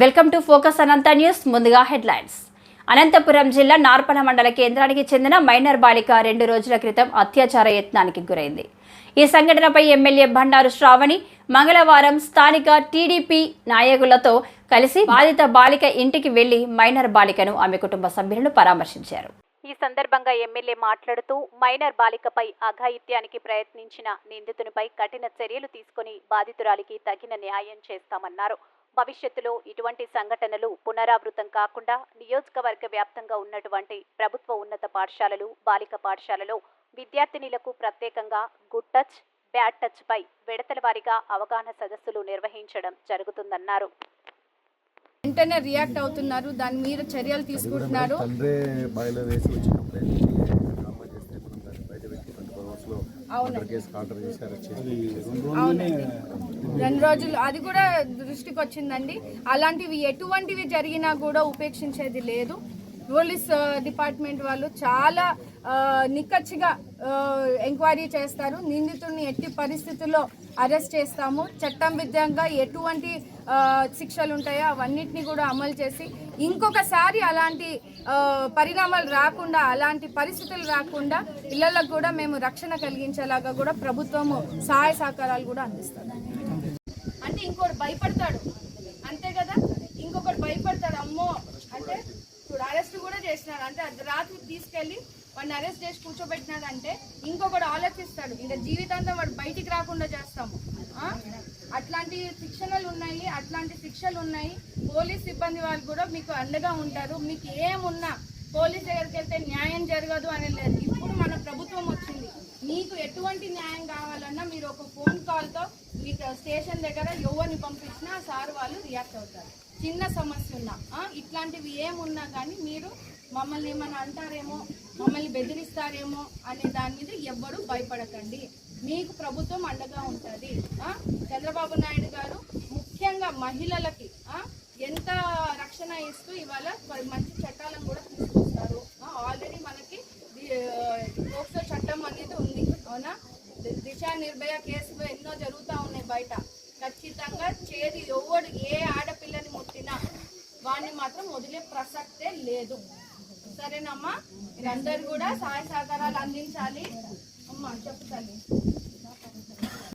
Welcome to focus Anantha news ముందుగా headlines. Anantapuram జిల్లా నార్పల మండల కేంద్రానికి చెందిన మైనర్ బాలిక రెండు రోజుల క్రితం అత్యాచార యత్నానికి గురైంది. ఈ సంఘటనపై ఎమ్మెల్యే బండారు శ్రావణి మంగళవారం స్థానిక టీడీపీ నాయకులతో కలిసి బాధిత బాలిక ఇంటికి వెళ్ళి మైనర్ బాలికను ఆమె కుటుంబ సభ్యులను పరామర్శించారు. ఈ సందర్భంగా ఎమ్మెల్యే మాట్లాడుతూ మైనర్ బాలికపై అఘాయిత్యానికి ప్రయత్నించిన నిందితునిపై కఠిన చర్యలు తీసుకుని బాధితురాలికి తగిన న్యాయం చేస్తామన్నారు. భవిష్యత్తులో ఇటువంటి సంఘటనలు పునరావృతం కాకుండా నియోజకవర్గ వ్యాప్తంగా ఉన్నటువంటి ప్రభుత్వ ఉన్నత పాఠశాలలు బాలిక పాఠశాలలో విద్యార్థినిలకు ప్రత్యేకంగా గుడ్ టచ్ బ్యాడ్ టచ్ పై విడతల వారీగా అవగాహన సదస్సులు నిర్వహించడం జరుగుతుందన్నారు. వెంటనే రియాక్ట్ అవుతున్నారు. దాని మీద చర్యలు తీసుకుంటున్నారు. రెండు రోజులు అది కూడా దృష్టికి వచ్చిందండి. అలాంటివి ఎటువంటివి జరిగినా కూడా ఉపేక్షించేది లేదు. పోలీస్ డిపార్ట్మెంట్ వాళ్ళు చాలా నిక్కచ్చిగా ఎంక్వైరీ చేస్తారు. నిందితుడిని ఎట్టి పరిస్థితుల్లో అరెస్ట్ చేస్తాము. చట్టం విధంగా ఎటువంటి శిక్షలు ఉంటాయో అవన్నిటిని కూడా అమలు చేసి ఇంకొకసారి అలాంటి పరిణామాలు రాకుండా అలాంటి పరిస్థితులు రాకుండా పిల్లలకు కూడా మేము రక్షణ కలిగించేలాగా కూడా ప్రభుత్వము సహాయ సహకారాలు కూడా అందిస్తాం అంటే ఇంకోటి భయపడతాడు. అంతే కదా? ఇంకొకటి భయపడతాడు. అమ్మో! అంటే ఇప్పుడు అరెస్ట్ కూడా చేసినారు. అంటే అది రాత్రి వాడిని అరెస్ట్ చేసి కూర్చోబెట్టినాడంటే ఇంకొకడు ఆలోచిస్తాడు. ఇంకా జీవితాంతం వాడు బయటికి రాకుండా చేస్తాము అట్లాంటి శిక్షణలు ఉన్నాయి అట్లాంటి శిక్షలు ఉన్నాయి. పోలీస్ సిబ్బంది వాళ్ళు కూడా మీకు అండగా ఉంటారు. మీకు ఏమున్నా పోలీస్ దగ్గరికి వెళ్తే న్యాయం జరగదు అని లేదు. ఇప్పుడు మన ప్రభుత్వం వచ్చింది. మీకు ఎటువంటి న్యాయం కావాలన్నా మీరు ఒక ఫోన్ కాల్తో మీకు స్టేషన్ దగ్గర ఎవరిని పంపించినా సార్ వాళ్ళు రియాక్ట్ అవుతారు. చిన్న సమస్య ఉన్నా. ఇట్లాంటివి ఏమున్నా కానీ మీరు మమ్మల్ని ఏమైనా అంటారేమో మమ్మల్ని బెదిరిస్తారేమో అనే దాని మీద ఎవ్వరూ భయపడకండి. మీకు ప్రభుత్వం అండగా ఉంటుంది. చంద్రబాబు నాయుడు గారు ముఖ్యంగా మహిళలకి ఎంత రక్షణ ఇస్తూ ఇవాళ మంచి చట్టాలను కూడా తీసుకొస్తారు. ఆల్రెడీ మనకి ది- పోక్సో చట్టం అనేది ఉంది. అవునా? దిశ నిర్భయ కేసులు ఎన్నో జరుగుతూ ఉన్నాయి బయట. ఖచ్చితంగా చేది ఎవడు ఏ ఆడపిల్లని ముట్టినా వాడిని మాత్రం వదిలే ప్రసక్తే లేదు. సరేనమ్మా? మీరందరు కూడా సహాయ సహకారాలు అందించాలి. అమ్మ చెప్పు తల్లి.